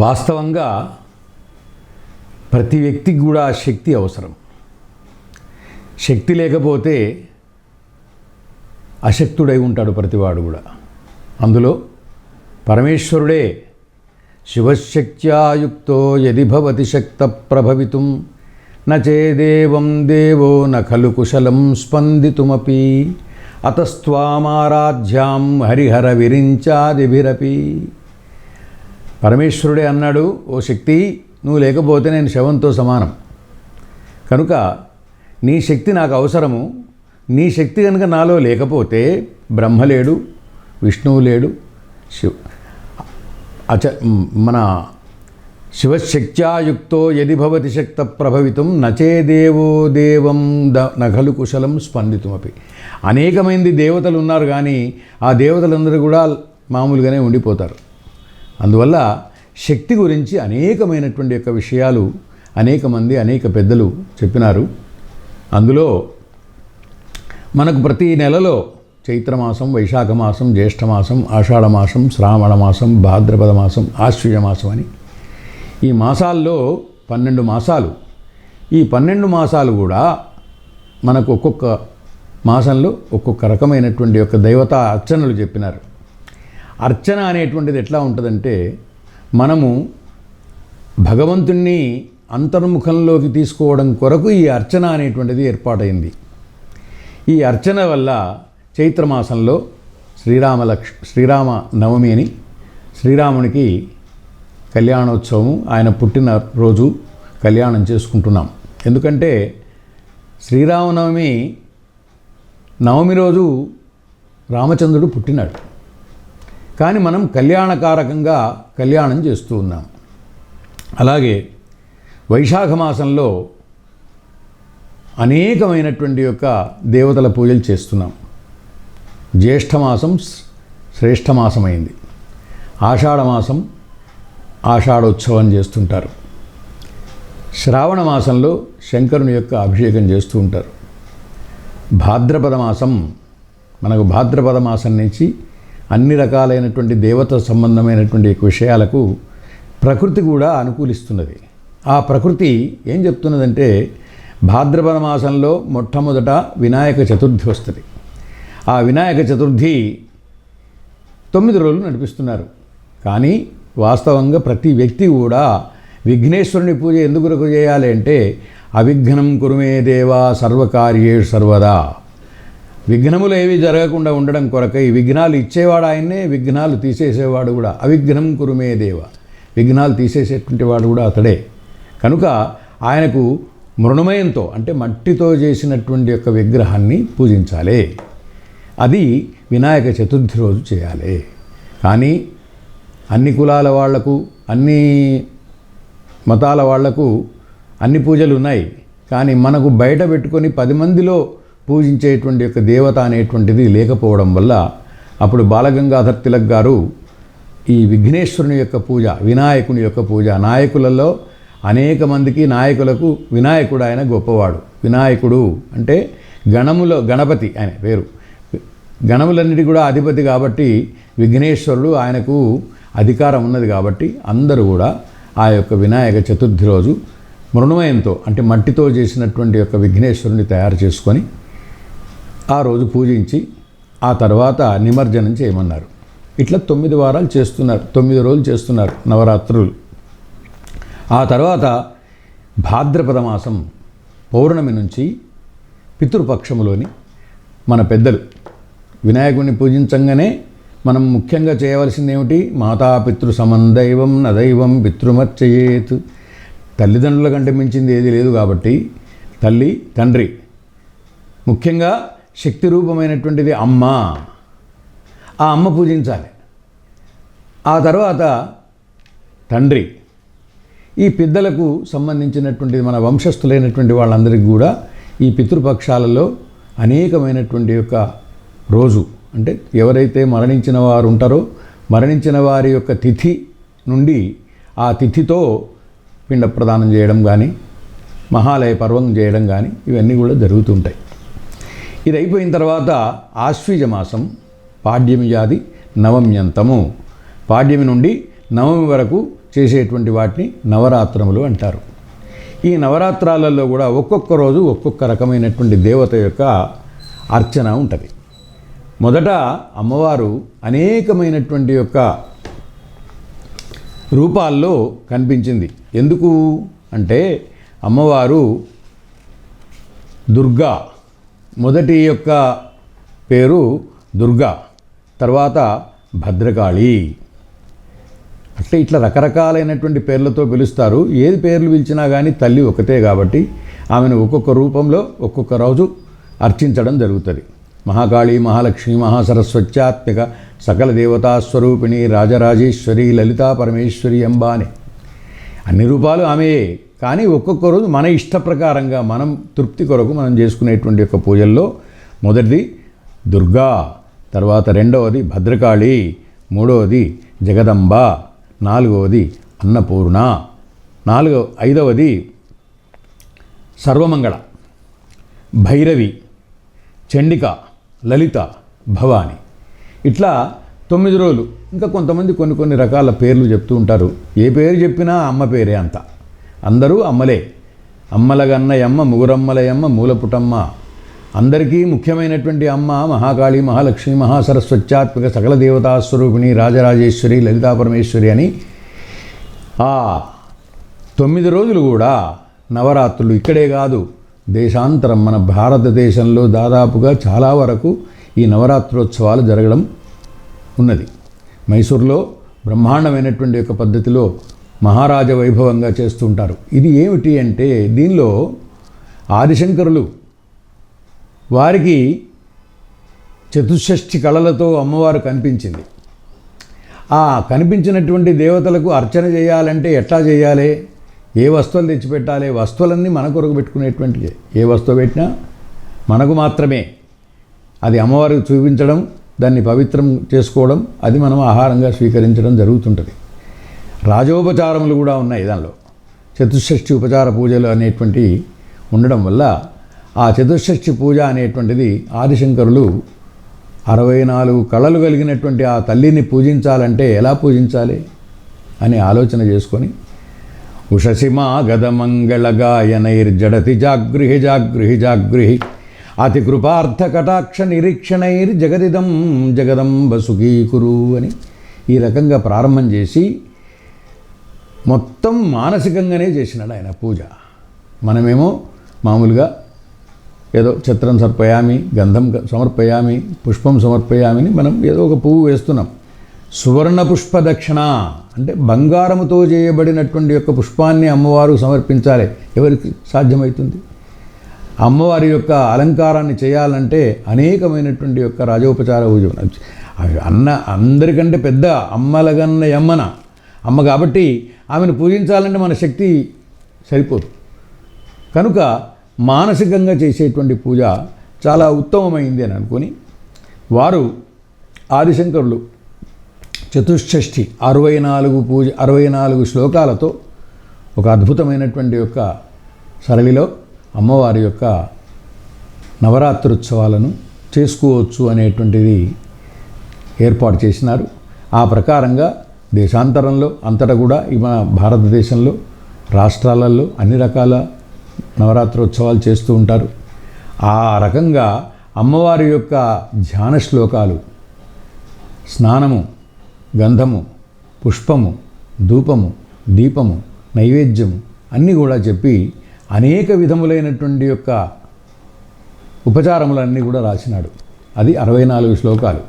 వాస్తవంగా ప్రతి వ్యక్తికి కూడా శక్తి అవసరం. శక్తి లేకపోతే అశక్తుడై ఉంటాడు ప్రతివాడు కూడా. అందులో పరమేశ్వరుడే శివశక్త్యాయుక్తో యది భవతి శక్త ప్రభవితుం నచేదేవం దేవో న ఖలు కుశలం స్పందితుమపి అతస్వామారాధ్యాం హరిహర విరించాదిభిరపి. పరమేశ్వరుడే అన్నాడు ఓ శక్తి నువ్వు లేకపోతే నేను శవంతో సమానం. కనుక నీ శక్తి నాకు అవసరము. నీ శక్తి కనుక నాలో లేకపోతే బ్రహ్మ లేడు విష్ణువు లేడు శివ అచ మన శివశక్త్యాయుక్తో యది భవతి శక్త ప్రభవితం నచేదేవో దేవం ద నఘలు కుశలం స్పందితుమపి. అనేకమైంది దేవతలు ఉన్నారు కానీ ఆ దేవతలందరూ కూడా మామూలుగానే ఉండిపోతారు. అందువల్ల శక్తి గురించి అనేకమైనటువంటి యొక్క విషయాలు అనేక మంది అనేక పెద్దలు చెప్పినారు. అందులో మనకు ప్రతి నెలలో చైత్రమాసం వైశాఖ మాసం జ్యేష్ఠమాసం ఆషాఢమాసం శ్రావణ మాసం భాద్రపద మాసం ఆశ్వజ మాసం అని. ఈ మాసాల్లో పన్నెండు మాసాలు. ఈ పన్నెండు మాసాలు కూడా మనకు ఒక్కొక్క మాసంలో ఒక్కొక్క రకమైనటువంటి యొక్క దైవత అర్చనలు చెప్పినారు. అర్చన అనేటువంటిది ఎట్లా ఉంటుందంటే మనము భగవంతుణ్ణి అంతర్ముఖంలోకి తీసుకోవడం కొరకు ఈ అర్చన అనేటువంటిది ఏర్పాటైంది. ఈ అర్చన వల్ల చైత్రమాసంలో శ్రీరామ లక్ష్ శ్రీరామ నవమి అని శ్రీరామునికి కళ్యాణోత్సవం ఆయన పుట్టిన రోజు కళ్యాణం చేసుకుంటున్నాం. ఎందుకంటే శ్రీరామనవమి నవమి రోజు రామచంద్రుడు పుట్టినాడు. కానీ మనం కళ్యాణకారకంగా కళ్యాణం చేస్తూ ఉన్నాం. అలాగే వైశాఖ మాసంలో అనేకమైనటువంటి యొక్క దేవతల పూజలు చేస్తున్నాం. జ్యేష్ఠమాసం శ్రేష్టమాసమైంది ఆషాఢమాసం ఆషాఢోత్సవం చేస్తుంటారు. శ్రావణ మాసంలో శంకరుని యొక్క అభిషేకం చేస్తూ ఉంటారు. భాద్రపద మాసం మనకు భాద్రపద మాసం నుంచి అన్ని రకాలైనటువంటి దేవత సంబంధమైనటువంటి విషయాలకు ప్రకృతి కూడా అనుకూలిస్తున్నది. ఆ ప్రకృతి ఏం చెప్తున్నదంటే భాద్రపద మాసంలో మొట్టమొదట వినాయక చతుర్థి వస్తుంది. ఆ వినాయక చతుర్థి తొమ్మిది రోజులు నడిపిస్తున్నారు. కానీ వాస్తవంగా ప్రతి వ్యక్తి కూడా విఘ్నేశ్వరుని పూజ ఎందుకు చేయాలి అంటే అవిఘ్నం కురుమే దేవా సర్వకార్యేషు సర్వదా. విఘ్నములు ఏవి జరగకుండా ఉండడం కొరకై విఘ్నాలు ఇచ్చేవాడు ఆయన్నే విఘ్నాలు తీసేసేవాడు కూడా అవిఘ్నం కురుమే దేవ. విఘ్నాలు తీసేసేటువంటి వాడు కూడా అతడే. కనుక ఆయనకు మృణమయంతో అంటే మట్టితో చేసినటువంటి యొక్క విగ్రహాన్ని పూజించాలి. అది వినాయక చతుర్థి రోజు చేయాలి. కానీ అన్ని కులాల వాళ్ళకు అన్ని మతాల వాళ్ళకు అన్ని పూజలు ఉన్నాయి. కానీ మనకు బయట పెట్టుకొని పది మందిలో పూజించేటువంటి యొక్క దేవత అనేటువంటిది లేకపోవడం వల్ల అప్పుడు బాలగంగాధర్ తిలక్ గారు ఈ విఘ్నేశ్వరుని యొక్క పూజ వినాయకుని యొక్క పూజ నాయకులలో అనేక మందికి నాయకులకు వినాయకుడు ఆయన గొప్పవాడు. వినాయకుడు అంటే గణములో గణపతి ఆయన పేరు. గణములన్నిటి కూడా అధిపతి కాబట్టి విఘ్నేశ్వరుడు ఆయనకు అధికారం ఉన్నది కాబట్టి అందరూ కూడా ఆ యొక్క వినాయక చతుర్థి రోజు మృణమయంతో అంటే మట్టితో చేసినటువంటి యొక్క విఘ్నేశ్వరుని తయారు చేసుకొని ఆ రోజు పూజించి ఆ తర్వాత నిమజ్జనం చేయమన్నారు. ఇట్లా తొమ్మిది వారాలు చేస్తున్నారు తొమ్మిది రోజులు చేస్తున్నారు నవరాత్రులు. ఆ తర్వాత భాద్రపద మాసం పౌర్ణమి నుంచి పితృపక్షములోని మన పెద్దలు వినాయకుడిని పూజించంగానే మనం ముఖ్యంగా చేయవలసింది ఏమిటి మాతాపితృ సమందైవం నదైవం పితృమర్చయేత్. తల్లిదండ్రుల కంటే మించింది ఏది లేదు కాబట్టి తల్లి తండ్రి ముఖ్యంగా శక్తి రూపమైనటువంటిది అమ్మ. ఆ అమ్మ పూజించాలి. ఆ తర్వాత తండ్రి. ఈ పెద్దలకు సంబంధించినటువంటిది మన వంశస్థులైనటువంటి వాళ్ళందరికీ కూడా ఈ పితృపక్షాలలో అనేకమైనటువంటి యొక్క రోజు అంటే ఎవరైతే మరణించిన వారు ఉంటారో మరణించిన వారి యొక్క తిథి నుండి ఆ తిథితో పిండ ప్రదానం చేయడం కానీ మహాలయ పర్వం చేయడం కానీ ఇవన్నీ కూడా జరుగుతుంటాయి ఇది అయిపోయిన తర్వాత ఆశ్వీజ మాసం పాడ్యమి జాతి నవమ్యంతము పాడ్యమి నుండి నవమి వరకు చేసేటువంటి వాటిని నవరాత్రములు అంటారు. ఈ నవరాత్రాలలో కూడా ఒక్కొక్క రోజు ఒక్కొక్క రకమైనటువంటి దేవత యొక్క అర్చన ఉంటుంది. మొదట అమ్మవారు అనేకమైనటువంటి యొక్క రూపాల్లో కనిపించింది. ఎందుకు? అంటే అమ్మవారు దుర్గా మొదటి యొక్క పేరు దుర్గా తర్వాత భద్రకాళి. అట్లా ఇట్లా రకరకాలైనటువంటి పేర్లతో పిలుస్తారు. ఏది పేర్లు పిలిచినా కానీ తల్లి ఒకతే కాబట్టి ఆమెను ఒక్కొక్క రూపంలో ఒక్కొక్క రోజు అర్చించడం జరుగుతుంది. మహాకాళి మహాలక్ష్మి మహాసరస్వత్యాత్మిక సకల దేవతా స్వరూపిణి రాజరాజేశ్వరి లలితా పరమేశ్వరి అంబా అని అన్ని రూపాలు ఆమెయే. కానీ ఒక్కొక్క రోజు మన ఇష్ట ప్రకారంగా మనం తృప్తి కొరకు మనం చేసుకునేటువంటి యొక్క పూజల్లో మొదటిది దుర్గా తర్వాత రెండవది భద్రకాళి మూడవది జగదంబ నాలుగవది అన్నపూర్ణ నాలుగవ ఐదవది సర్వమంగళ భైరవి చండిక లలిత భవాని. ఇట్లా తొమ్మిది రోజులు. ఇంకా కొంతమంది కొన్ని కొన్ని రకాల పేర్లు చెప్తూ ఉంటారు. ఏ పేరు చెప్పినా అమ్మ పేరే అంత. అందరూ అమ్మలే. అమ్మలగన్నయమ్మ ముగురమ్మలయమ్మ మూలపుటమ్మ. అందరికీ ముఖ్యమైనటువంటి అమ్మ మహాకాళి మహాలక్ష్మి మహాసరస్వత్యాత్మిక సకల దేవతాస్వరూపిణి రాజరాజేశ్వరి లలితా పరమేశ్వరి అని ఆ తొమ్మిది రోజులు కూడా నవరాత్రులు ఇక్కడే కాదు దేశాంతరం మన భారతదేశంలో దాదాపుగా చాలా వరకు ఈ నవరాత్రోత్సవాలు జరగడం ఉన్నది. మైసూర్లో బ్రహ్మాండమైనటువంటి యొక్క పద్ధతిలో మహారాజ వైభవంగా చేస్తుంటారు. ఇది ఏమిటి అంటే దీనిలో ఆదిశంకరులు వారికి చతుషష్ఠి కళలతో అమ్మవారు కనిపించింది. ఆ కనిపించినటువంటి దేవతలకు అర్చన చేయాలంటే ఎట్లా చేయాలి? ఏ వస్తువులు తెచ్చిపెట్టాలి? వస్తువులన్నీ మన కొరకు పెట్టుకునేటువంటివి. ఏ వస్తువు పెట్టినా మనకు మాత్రమే. అది అమ్మవారికి చూపించడం దాన్ని పవిత్రం చేసుకోవడం అది మనం ఆహారంగా స్వీకరించడం జరుగుతుంటుంది. రాజోపచారములు కూడా ఉన్నాయి దానిలో. చతుషష్ఠి ఉపచార పూజలు అనేటువంటి ఉండడం వల్ల ఆ చతుషష్ఠి పూజ అనేటువంటిది ఆదిశంకరులు అరవై నాలుగు కళలు కలిగినటువంటి ఆ తల్లిని పూజించాలంటే ఎలా పూజించాలి అని ఆలోచన చేసుకొని ఉషసిమా గదమంగళ గాయనైర్జడతి జాగృహి జాగృహి జాగృహి అతి కృపార్థ కటాక్ష నిరీక్షణైర్ జగదిదం జగదంబ సుఖీకురు అని ఈ రకంగా ప్రారంభం చేసి మొత్తం మానసికంగానే చేసినాడు ఆయన పూజ. మనమేమో మామూలుగా ఏదో చిత్రం సమర్పయామి గంధం సమర్పయామి పుష్పం సమర్పయామిని మనం ఏదో ఒక పువ్వు వేస్తున్నాం. సువర్ణ పుష్ప దక్షిణ అంటే బంగారముతో చేయబడినటువంటి యొక్క పుష్పాన్ని అమ్మవారు సమర్పించాలి. ఎవరికి సాధ్యమవుతుంది అమ్మవారి యొక్క అలంకారాన్ని చేయాలంటే అనేకమైనటువంటి యొక్క రాజోపచార పూజ అన్న అందరికంటే పెద్ద అమ్మలగన్న యమ్మన అమ్మ కాబట్టి ఆమెను పూజించాలంటే మన శక్తి సరిపోదు. కనుక మానసికంగా చేసేటువంటి పూజ చాలా ఉత్తమమైంది అని అనుకుని వారు ఆదిశంకరులు చతుష్షష్ఠి అరవై నాలుగు పూజ అరవై నాలుగు శ్లోకాలతో ఒక అద్భుతమైనటువంటి యొక్క సరళిలో అమ్మవారి యొక్క నవరాత్రోత్సవాలను చేసుకోవచ్చు అనేటువంటిది ఏర్పాటు చేసినారు. ఆ ప్రకారంగా దేశాంతరంలో అంతటా కూడా మన భారతదేశంలో రాష్ట్రాలలో అన్ని రకాల నవరాత్రోత్సవాలు చేస్తూ ఉంటారు. ఆ రకంగా అమ్మవారి యొక్క ధ్యాన శ్లోకాలు స్నానము గంధము పుష్పము ధూపము దీపము నైవేద్యము అన్నీ కూడా చెప్పి అనేక విధములైనటువంటి యొక్క ఉపచారములన్నీ కూడా రాసినాడు. అది అరవై నాలుగు శ్లోకాలు.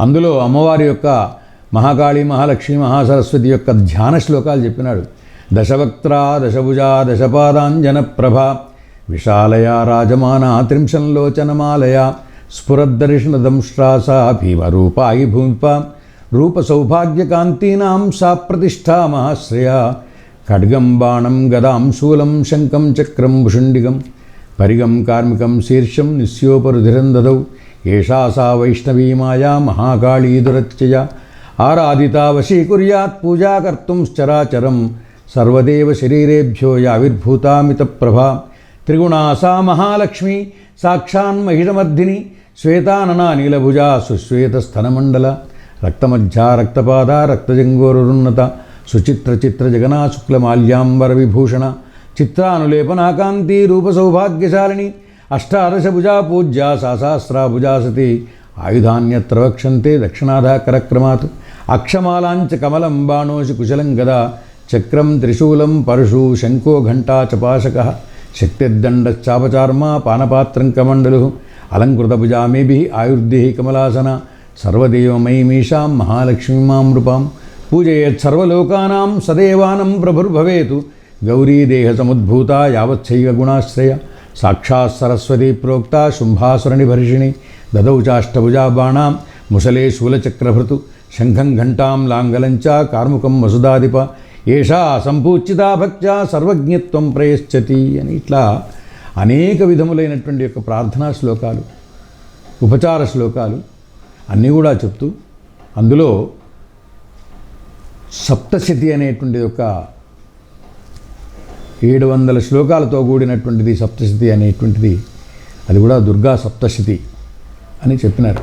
అందులో అమ్మవారి యొక్క మహాకాళి మహాలక్ష్మి మహాసరస్వతి యొక్క ధ్యాన శ్లోకాలు చెప్పినాడు. దశవక్త్రా దశభుజా దశపాదాంజన ప్రభ విశాలయ రాజమాన త్రింశంలోచనమాలయ స్ఫురద్దర్శనదంశ్రాస భీమరూపాయి భూమిప రూప సౌభాగ్యకాంతీనాం సా ప్రతిష్టా మహాశ్రయ ఖడ్గం బాణం గదాం శూలం శంఖం చక్రం భుషుండిగం పరిగం కార్మికం శీర్షం నిస్యోపరుధిరం దదౌ ఏషా సా వైష్ణవీమాయా మహాకాళీ దురత్యయ ఆరాధితా వశీకుర్యాత్ పూజా కర్తుంశ్చరాచరం సర్వదేవ శరీరేభ్యో యావిర్భూతామిత ప్రభా త్రిగుణా సా మహాలక్ష్మి సాక్షాన్మహిషమర్ధిని శ్వేతాననా నీలభుజా సుశ్వేతస్థనమండల. రక్తమధ్యా రక్తపాద రక్తజంగోరున్నత. సుచిత్ర చిత్ర జగనా శుక్లమాల్యాంబర విభూషణ చిత్రానులేపనాకాంతి రూపసౌభాగ్యశాలిని. అష్టాదశభుజా అష్టాదశ భుజా పూజ్య సాసాస్రా సతి ఆయుధాన్యత్ర వక్షంతే దక్షిణాధాకరక్రమాత్. అక్షమాలాంచ కమలం బాణోషి కుశలం గదా చక్రం త్రిశూలం పరుషు శంఖో ఘంటా చపాశక శక్తిర్దండశ్చాపచార్మా పానపాత్రం కమండలు అలంకృతభుజామేభి ఆయుర్దేహి కమలాసన సర్వదేవమయీమీషాం మహాలక్ష్మీమాం నృపాం పూజయేత్సర్వలోకానాం సదేవానం ప్రభుర్భవేతు గౌరీదేహసముద్భూత సముద్భూత గుణాశ్రయ సాక్షాత్ సరస్వతి ప్రోక్త శుంభాసురనిభర్షిణి దదౌ చాష్టభుజా బాణాం ముసలే శూలచక్రభృతు శంఖం ఘంటాం లాంగలంచ కార్ముకం వసుదాధిప. ఏషా సంపూచితా భక్త్యా సర్వజ్ఞత్వం ప్రయశ్చతి అని ఇట్లా అనేక విధములైనటువంటి యొక్క ప్రార్థనా శ్లోకాలు ఉపచార శ్లోకాలు అన్నీ కూడా చెప్తూ అందులో సప్తశతి అనేటువంటి ఒక ఏడు వందల శ్లోకాలతో కూడినటువంటిది సప్తశతి అనేటువంటిది అది కూడా దుర్గా సప్తశతి అని చెప్పినారు.